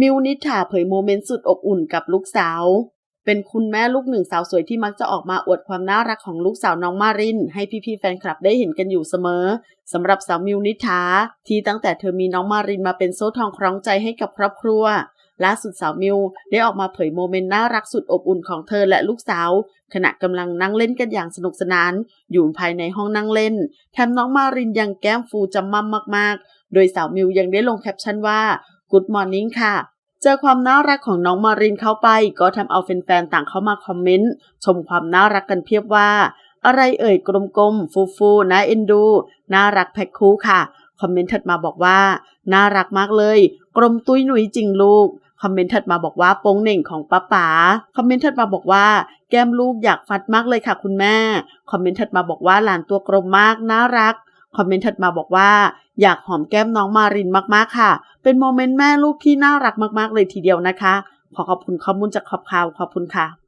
มิวนิษฐาเผยโมเมนต์สุดอบอุ่นกับลูกสาว เป็นคุณแม่ลูกหนึ่งสาวสวยที่มักจะออกมาอวดความน่ารักของลูกสาวน้องมาริน ให้พี่ๆแฟนคลับได้เห็นกันอยู่เสมอสำหรับสาวมิวนิษฐาที่ตั้งแต่เธอมีน้องมารินมาเป็นโซ่ทองคล้องใจให้กับครอบครัวล่าสุดสาวมิวได้ออกมาเผยโมเมนต์น่ารักสุดอบอุ่นของเธอและลูกสาว ขณะกำลังนั่งเล่นกันอย่างสนุกสนาน อยู่ภายในห้องนั่งเล่น แถมน้องมารินยังแก้มฟูจำมั่มมากๆ โดยสาวมิวยังได้ลงแคปชั่นว่า Good Morning ค่ะ เจอความน่ารักของน้องมารินเข้าไป ก็ทำเอาแฟนๆต่างเข้ามาคอมเมนต์ ชมความน่ารักกันเพียบว่า อะไรเอ่ยกลมๆ ฟูๆนะเอ็นดู น่ารักแพ็คคู่ค่ะ คอมเมนต์ถัดมาบอกว่า น่ารักมากเลย กลมตุ้ยหนุยจริงลูกคอมเมนต์ถัดมาบอกว่าโป้งเหน่งของป้าป๋า คอมเมนต์ถัดมาบอกว่า แก้มลูกอยากฟัดมากเลยค่ะคุณแม่ คอมเมนต์ถัดมาบอกว่าหลานตัวกลมมากน่ารัก คอมเมนต์ถัดมาบอกว่า อยากหอมแก้มน้องมารินมากๆค่ะ เป็นโมเมนต์แม่ลูกที่น่ารักมากๆเลยทีเดียวนะคะ ขอขอบคุณข้อมูลจากขอบข่าวขอบคุณค่ะ